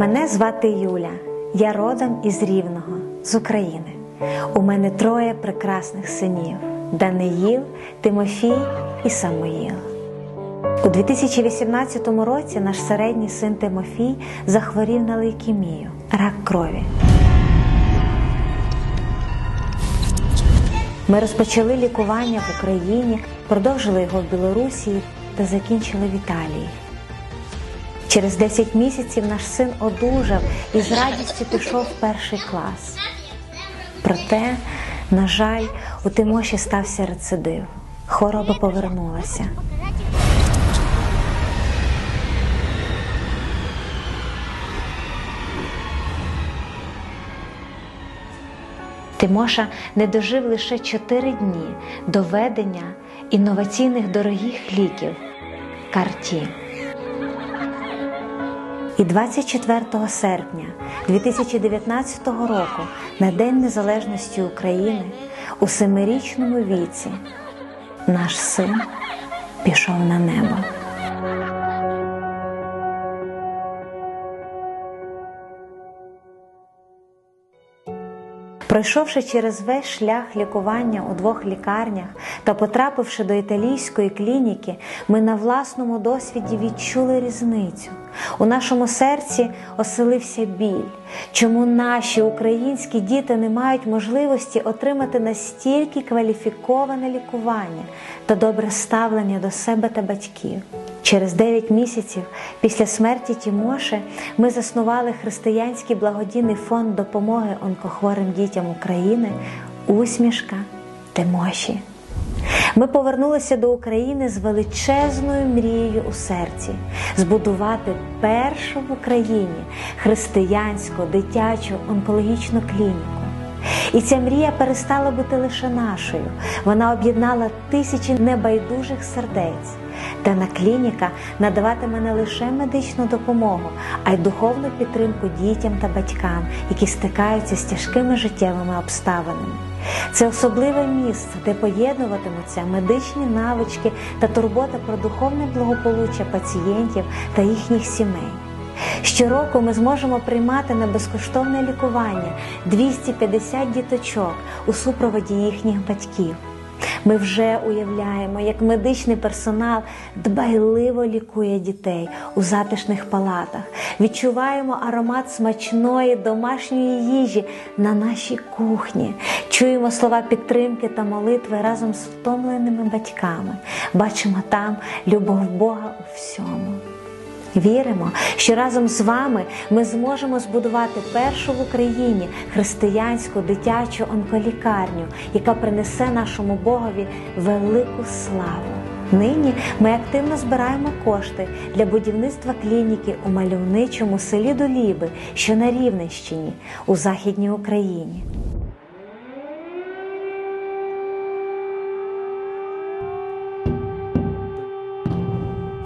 Мене звати Юля. Я родом із Рівного, з України. У мене троє прекрасних синів: Даниїл, Тимофій і Самуїл. У 2018 році наш середній син Тимофій захворів на лейкемію, рак крові. Ми розпочали лікування в Україні, продовжили його в Білорусі та закінчили в Італії. Через 10 місяців наш син одужав і з радістю пішов в перший клас. Проте, на жаль, у Тимоші стався рецидив. Хвороба повернулася. Тимоша не дожив лише 4 дні до введення інноваційних дорогих ліків Карті. І 24 серпня 2019 року, на День Незалежності України, у семирічному віці, наш син пішов на небо. Пройшовши через весь шлях лікування у двох лікарнях та потрапивши до італійської клініки, ми на власному досвіді відчули різницю. У нашому серці оселився біль, чому наші українські діти не мають можливості отримати настільки кваліфіковане лікування та добре ставлення до себе та батьків. Через 9 місяців після смерті Тімоши ми заснували християнський благодійний фонд допомоги онкохворим дітям України Усмішка Тимоші. Ми повернулися до України з величезною мрією у серці збудувати першу в Україні християнську дитячу онкологічну клініку. І ця мрія перестала бути лише нашою. Вона об'єднала тисячі небайдужих сердець. Дана клініка надаватиме не лише медичну допомогу, а й духовну підтримку дітям та батькам, які стикаються з тяжкими життєвими обставинами. Це особливе місце, де поєднуватимуться медичні навички та турбота про духовне благополуччя пацієнтів та їхніх сімей. Щороку ми зможемо приймати на безкоштовне лікування 250 діточок у супроводі їхніх батьків. Ми вже уявляємо, як медичний персонал дбайливо лікує дітей у затишних палатах. Відчуваємо аромат смачної домашньої їжі на нашій кухні. Чуємо слова підтримки та молитви разом з втомленими батьками. Бачимо там любов Бога у всьому. Віримо, що разом з вами ми зможемо збудувати першу в Україні християнську дитячу онколікарню, яка принесе нашому Богові велику славу. Нині ми активно збираємо кошти для будівництва клініки у мальовничому селі Доліби, що на Рівненщині, у Західній Україні.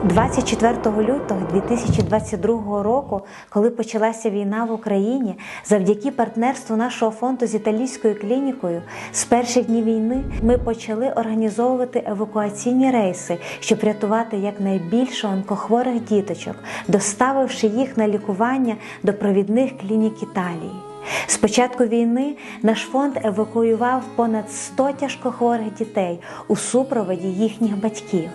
24 лютого 2022 року, коли почалася війна в Україні, завдяки партнерству нашого фонду з італійською клінікою, з перших днів війни ми почали організовувати евакуаційні рейси, щоб рятувати якнайбільше онкохворих діточок, доставивши їх на лікування до провідних клінік Італії. З початку війни наш фонд евакуював понад 100 тяжкохворих дітей у супроводі їхніх батьків.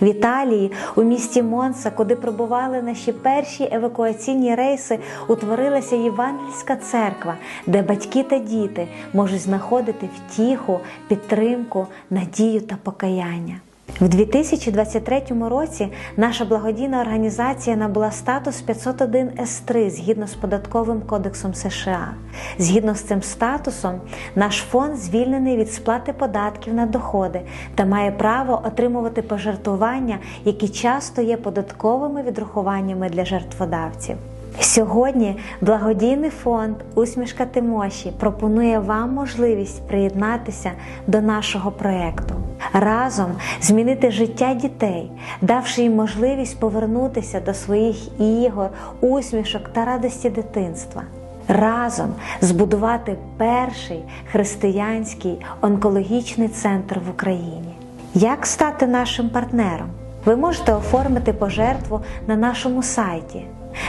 В Італії, у місті Монса, куди прибували наші перші евакуаційні рейси, утворилася Євангельська церква, де батьки та діти можуть знаходити втіху, підтримку, надію та покаяння. В 2023 році наша благодійна організація набула статус 501 С3 згідно з податковим кодексом США. Згідно з цим статусом, наш фонд звільнений від сплати податків на доходи та має право отримувати пожертвування, які часто є податковими відрахуваннями для жертводавців. Сьогодні благодійний фонд Усмішка Тимоші пропонує вам можливість приєднатися до нашого проєкту, разом змінити життя дітей, давши їм можливість повернутися до своїх ігор, усмішок та радості дитинства. Разом збудувати перший християнський онкологічний центр в Україні. Як стати нашим партнером? Ви можете оформити пожертву на нашому сайті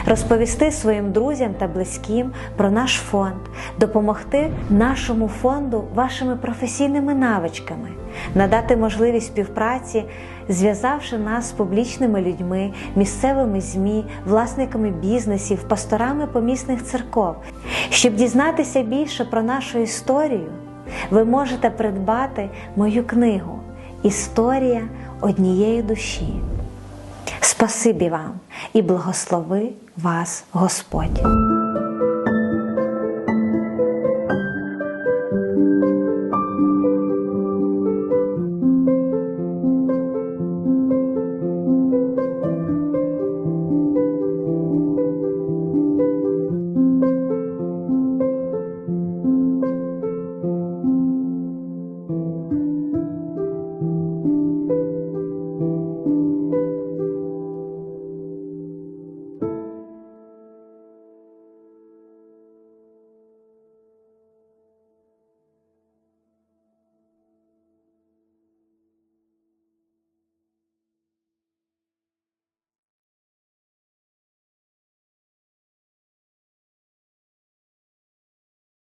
розповісти своїм друзям та близьким про наш фонд, допомогти нашому фонду вашими професійними навичками, надати можливість співпраці, зв'язавши нас з публічними людьми, місцевими ЗМІ, власниками бізнесів, пасторами помісних церков. Щоб дізнатися більше про нашу історію, ви можете придбати мою книгу Історія однієї душі. Спасибі вам і благослови вас Господь.